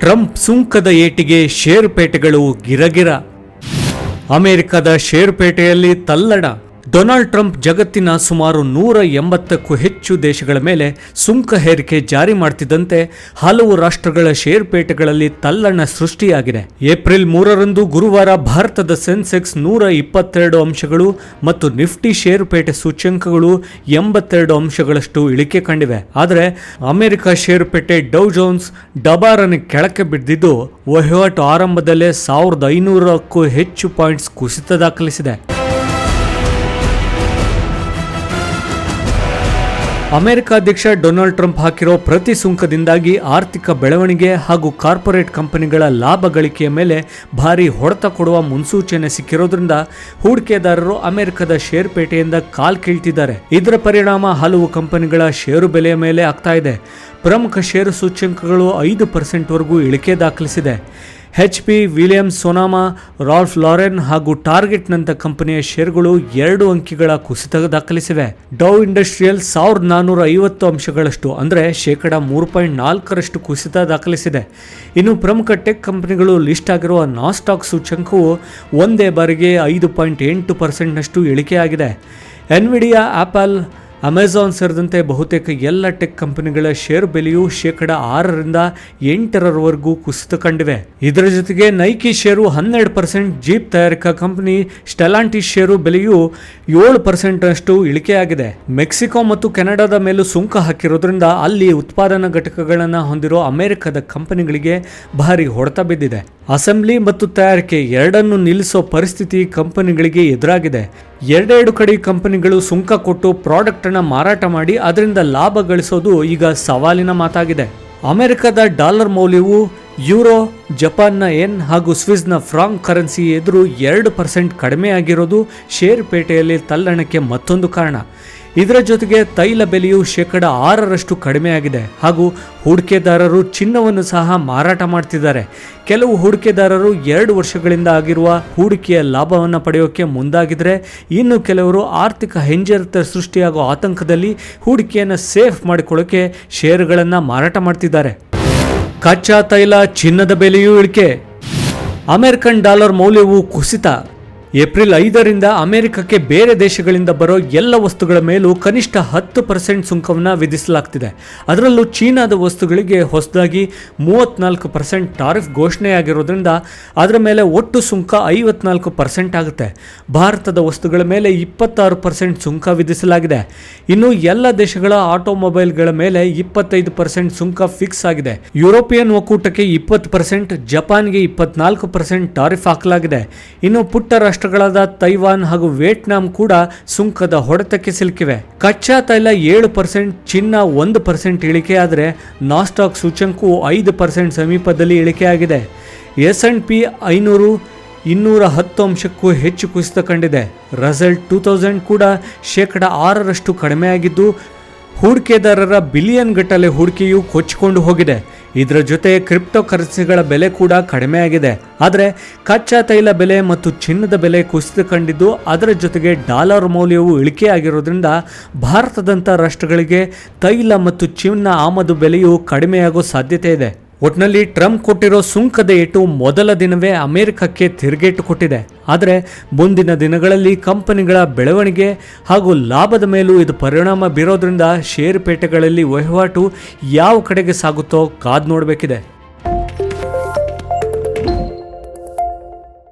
Trump ಸುಂಕದ ಏಟಿಗೆ ಷೇರುಪೇಟೆಗಳು ಗಿರಗಿರ. ಅಮೆರಿಕದ ಷೇರುಪೇಟೆಯಲ್ಲಿ ತಲ್ಲಣ Donald Trump ಜಗತ್ತಿನ ಸುಮಾರು ನೂರ ಎಂಬತ್ತಕ್ಕೂ ಹೆಚ್ಚು ದೇಶಗಳ ಮೇಲೆ ಸುಂಕ ಹೇರಿಕೆ ಜಾರಿ ಮಾಡ್ತಿದ್ದಂತೆ ಹಲವು ರಾಷ್ಟ್ರಗಳ ಷೇರುಪೇಟೆಗಳಲ್ಲಿ ತಲ್ಲಣ ಸೃಷ್ಟಿಯಾಗಿದೆ. ಏಪ್ರಿಲ್ ಮೂರರಂದು ಗುರುವಾರ ಭಾರತದ ಸೆನ್ಸೆಕ್ಸ್ ನೂರ ಇಪ್ಪತ್ತೆರಡು ಅಂಶಗಳು ಮತ್ತು ನಿಫ್ಟಿ ಷೇರುಪೇಟೆ ಸೂಚ್ಯಂಕಗಳು ಎಂಬತ್ತೆರಡು ಅಂಶಗಳಷ್ಟು ಇಳಿಕೆ ಕಂಡಿವೆ. ಆದರೆ ಅಮೆರಿಕ ಷೇರುಪೇಟೆ ಡೌ ಜೋನ್ಸ್ ಡಬಾರನ್ನು ಕೆಳಕ್ಕೆ ಬಿದ್ದಿದ್ದು ವಹಿವಾಟು ಆರಂಭದಲ್ಲೇ ಸಾವಿರದ ಐನೂರಕ್ಕೂ ಹೆಚ್ಚು ಪಾಯಿಂಟ್ಸ್ ಕುಸಿತ ದಾಖಲಿಸಿದೆ. ಅಮೆರಿಕ ಅಧ್ಯಕ್ಷ ಡೊನಾಲ್ಡ್ ಟ್ರಂಪ್ ಹಾಕಿರೋ ಪ್ರತಿ ಸುಂಕದಿಂದಾಗಿ ಆರ್ಥಿಕ ಬೆಳವಣಿಗೆ ಹಾಗೂ ಕಾರ್ಪೊರೇಟ್ ಕಂಪನಿಗಳ ಲಾಭ ಗಳಿಕೆಯ ಮೇಲೆ ಭಾರಿ ಹೊಡೆತ ಕೊಡುವ ಮುನ್ಸೂಚನೆ ಸಿಕ್ಕಿರೋದ್ರಿಂದ ಹೂಡಿಕೆದಾರರು ಅಮೆರಿಕದ ಷೇರುಪೇಟೆಯಿಂದ ಕಾಲ್ ಕೀಳ್ತಿದ್ದಾರೆ. ಇದರ ಪರಿಣಾಮ ಹಲವು ಕಂಪನಿಗಳ ಷೇರು ಬೆಲೆಯ ಮೇಲೆ ಆಗ್ತಾ ಇದೆ. ಪ್ರಮುಖ ಷೇರು ಸೂಚ್ಯಂಕಗಳು ಐದು ಪರ್ಸೆಂಟ್ವರೆಗೂ ಇಳಿಕೆ ದಾಖಲಿಸಿದೆ. H P William Sonoma Ralph Lauren ಹಾಗೂ ಟಾರ್ಗೆಟ್ನಂಥ ಕಂಪನಿಯ ಷೇರುಗಳು ಎರಡು ಅಂಕಿಗಳ ಕುಸಿತ ದಾಖಲಿಸಿವೆ. ಡೌ ಇಂಡಸ್ಟ್ರಿಯಲ್ ಸಾವಿರದ ನಾನ್ನೂರ ಐವತ್ತು ಅಂಶಗಳಷ್ಟು, ಅಂದರೆ ಶೇಕಡ ಮೂರು ಪಾಯಿಂಟ್ ನಾಲ್ಕರಷ್ಟು ಕುಸಿತ ದಾಖಲಿಸಿದೆ. ಇನ್ನು ಪ್ರಮುಖ ಟೆಕ್ ಕಂಪನಿಗಳು ಲಿಸ್ಟ್ ಆಗಿರುವ ನಾಸ್ಟಾಕ್ ಸೂಚ್ಯಂಕವು ಒಂದೇ ಬಾರಿಗೆ ಐದು ಪಾಯಿಂಟ್ ಎಂಟು ಪರ್ಸೆಂಟ್ನಷ್ಟು ಇಳಿಕೆಯಾಗಿದೆ. ಎನ್ವಿಡಿಯಾ ಆಪಲ್ ಅಮೆಜಾನ್ ಸೇರಿದಂತೆ ಬಹುತೇಕ ಎಲ್ಲ ಟೆಕ್ ಕಂಪನಿಗಳ ಶೇರ್ ಬೆಲೆಯು ಶೇಕಡ ಆರರಿಂದ ಎಂಟರವರೆಗೂ ಕುಸಿತ ಕಂಡಿವೆ. ಇದರ ಜೊತೆಗೆ ನೈಕಿ ಶೇರು ಹನ್ನೆರಡು ಪರ್ಸೆಂಟ್ ಜೀಪ್ ತಯಾರಿಕಾ ಕಂಪನಿ ಸ್ಟೆಲಾಂಟಿ ಶೇರು ಬೆಲೆಯು ಏಳು ಪರ್ಸೆಂಟ್ ಅಷ್ಟು ಇಳಿಕೆಯಾಗಿದೆ. ಮೆಕ್ಸಿಕೋ ಮತ್ತು ಕೆನಡಾದ ಮೇಲೂ ಸುಂಕ ಹಾಕಿರೋದ್ರಿಂದ ಅಲ್ಲಿ ಉತ್ಪಾದನಾ ಘಟಕಗಳನ್ನು ಹೊಂದಿರೋ ಅಮೆರಿಕದ ಕಂಪನಿಗಳಿಗೆ ಭಾರಿ ಹೊಡೆತ ಬಿದ್ದಿದೆ. ಅಸೆಂಬ್ಲಿ ಮತ್ತು ತಯಾರಿಕೆ ಎರಡನ್ನು ನಿಲ್ಲಿಸೋ ಪರಿಸ್ಥಿತಿ ಕಂಪನಿಗಳಿಗೆ ಎದುರಾಗಿದೆ. ಎರಡೆರಡು ಕಡೆ ಕಂಪನಿಗಳು ಸುಂಕ ಕೊಟ್ಟು ಪ್ರಾಡಕ್ಟ್ ಅನ್ನ ಮಾರಾಟ ಮಾಡಿ ಅದರಿಂದ ಲಾಭ ಗಳಿಸೋದು ಈಗ ಸವಾಲಿನ ಮಾತಾಗಿದೆ. ಅಮೆರಿಕದ ಡಾಲರ್ ಮೌಲ್ಯವು ಯುರೋ, ಜಪಾನ್ನ ಎನ್ ಹಾಗೂ ಸ್ವಿಸ್ನ ಫ್ರಾಂಕ್ ಕರೆನ್ಸಿ ಎದುರು ಎರಡು ಪರ್ಸೆಂಟ್ ಕಡಿಮೆಯಾಗಿರೋದು ಷೇರುಪೇಟೆಯಲ್ಲಿ ತಲ್ಲಣಕ್ಕೆ ಮತ್ತೊಂದು ಕಾರಣ. ಇದರ ಜೊತೆಗೆ ತೈಲ ಬೆಲೆಯು ಶೇಕಡ ಆರರಷ್ಟು ಕಡಿಮೆಯಾಗಿದೆ ಹಾಗೂ ಹೂಡಿಕೆದಾರರು ಚಿನ್ನವನ್ನು ಸಹ ಮಾರಾಟ ಮಾಡ್ತಿದ್ದಾರೆ. ಕೆಲವು ಹೂಡಿಕೆದಾರರು ಎರಡು ವರ್ಷಗಳಿಂದ ಆಗಿರುವ ಹೂಡಿಕೆಯ ಲಾಭವನ್ನು ಪಡೆಯೋಕೆ ಮುಂದಾಗಿದ್ರೆ ಇನ್ನು ಕೆಲವರು ಆರ್ಥಿಕ ಹಿಂಜರಿತ ಸೃಷ್ಟಿಯಾಗುವ ಆತಂಕದಲ್ಲಿ ಹೂಡಿಕೆಯನ್ನು ಸೇಫ್ ಮಾಡಿಕೊಳ್ಳೋಕೆ ಷೇರುಗಳನ್ನು ಮಾರಾಟ ಮಾಡ್ತಿದ್ದಾರೆ. ಕಚ್ಚಾ ತೈಲ ಚಿನ್ನದ ಬೆಲೆಯೂ ಇಳಿಕೆ. ಅಮೆರಿಕನ್ ಡಾಲರ್ ಮೌಲ್ಯವು ಕುಸಿತ. ಏಪ್ರಿಲ್ ಐದರಿಂದ ಅಮೆರಿಕಕ್ಕೆ ಬೇರೆ ದೇಶಗಳಿಂದ ಬರೋ ಎಲ್ಲ ವಸ್ತುಗಳ ಮೇಲೂ ಕನಿಷ್ಠ ಹತ್ತು ಪರ್ಸೆಂಟ್ ಸುಂಕವನ್ನು ವಿಧಿಸಲಾಗ್ತಿದೆ. ಅದರಲ್ಲೂ ಚೀನಾದ ವಸ್ತುಗಳಿಗೆ ಹೊಸದಾಗಿ ಮೂವತ್ನಾಲ್ಕು ಪರ್ಸೆಂಟ್ ಟಾರಿಫ್ ಘೋಷಣೆಯಾಗಿರೋದ್ರಿಂದ ಅದರ ಮೇಲೆ ಒಟ್ಟು ಸುಂಕ ಐವತ್ನಾಲ್ಕು ಪರ್ಸೆಂಟ್ ಆಗುತ್ತೆ. ಭಾರತದ ವಸ್ತುಗಳ ಮೇಲೆ ಇಪ್ಪತ್ತಾರು ಪರ್ಸೆಂಟ್ ಸುಂಕ ವಿಧಿಸಲಾಗಿದೆ. ಇನ್ನು ಎಲ್ಲ ದೇಶಗಳ ಆಟೋಮೊಬೈಲ್ಗಳ ಮೇಲೆ ಇಪ್ಪತ್ತೈದು ಪರ್ಸೆಂಟ್ ಸುಂಕ ಫಿಕ್ಸ್ ಆಗಿದೆ. ಯುರೋಪಿಯನ್ ಒಕ್ಕೂಟಕ್ಕೆ ಇಪ್ಪತ್ತು ಪರ್ಸೆಂಟ್, ಜಪಾನ್ಗೆ ಇಪ್ಪತ್ನಾಲ್ಕು ಪರ್ಸೆಂಟ್ ಟಾರಿಫ್ ಹಾಕಲಾಗಿದೆ. ಇನ್ನು ಪುಟ್ಟ ರಾಷ್ಟ್ರಗಳಾದ ತೈವಾನ್ ಹಾಗೂ ವಿಯೆಟ್ನಾಂ ಕೂಡ ಸುಂಕದ ಹೊಡೆತಕ್ಕೆ ಸಿಲುಕಿವೆ. ಕಚ್ಚಾ ತೈಲ ಏಳು ಪರ್ಸೆಂಟ್, ಚಿನ್ನ ಒಂದು ಪರ್ಸೆಂಟ್ ಇಳಿಕೆಯಾದರೆ ನಾಸ್ಟಾಕ್ ಸೂಚ್ಯಂಕು ಐದು ಪರ್ಸೆಂಟ್ ಸಮೀಪದಲ್ಲಿ ಇಳಿಕೆಯಾಗಿದೆ ಎಸ್ ಅಂಡ್ ಪಿ ಐನೂರು, ಇನ್ನೂರ ಹತ್ತು ಅಂಶಕ್ಕೂ ಹೆಚ್ಚು ಕುಸಿತ ಕಂಡಿದೆ. ರಸಲ್ಟ್ ಟೂ ತೌಸಂಡ್ ಕೂಡ ಶೇಕಡ ಆರರಷ್ಟು ಕಡಿಮೆಯಾಗಿದ್ದು ಹೂಡಿಕೆದಾರರ ಬಿಲಿಯನ್ ಗಟ್ಟಲೆ ಹೂಡಿಕೆಯು ಕೊಚ್ಚಿಕೊಂಡು ಹೋಗಿದೆ. ಇದರ ಜೊತೆ ಕ್ರಿಪ್ಟೋ ಕರೆನ್ಸಿಗಳ ಬೆಲೆ ಕೂಡ ಕಡಿಮೆ ಆಗಿದೆ ಆದರೆ ಕಚ್ಚಾ ತೈಲ ಬೆಲೆ ಮತ್ತು ಚಿನ್ನದ ಬೆಲೆ ಕುಸಿತ ಕಂಡಿದ್ದು ಅದರ ಜೊತೆಗೆ ಡಾಲರ್ ಮೌಲ್ಯವು ಇಳಿಕೆಯಾಗಿರೋದ್ರಿಂದ ಭಾರತದಂಥ ರಾಷ್ಟ್ರಗಳಿಗೆ ತೈಲ ಮತ್ತು ಚಿನ್ನ ಆಮದು ಬೆಲೆಯು ಕಡಿಮೆಯಾಗೋ ಸಾಧ್ಯತೆ ಇದೆ. ಒಟ್ನಲ್ಲಿ ಟ್ರಂಪ್ ಕೊಟ್ಟಿರೋ ಸುಂಕದ ಏಟು ಮೊದಲ ದಿನವೇ ಅಮೆರಿಕಕ್ಕೆ ತಿರುಗೇಟು ಕೊಟ್ಟಿದೆ ಆದರೆ ಮುಂದಿನ ದಿನಗಳಲ್ಲಿ ಕಂಪನಿಗಳ ಬೆಳವಣಿಗೆ ಹಾಗೂ ಲಾಭದ ಮೇಲೂ ಇದು ಪರಿಣಾಮ ಬೀರೋದ್ರಿಂದ ಷೇರುಪೇಟೆಗಳಲ್ಲಿ ವಹಿವಾಟು ಯಾವ ಕಡೆಗೆ ಸಾಗುತ್ತೋ ಕಾದು ನೋಡಬೇಕಿದೆ.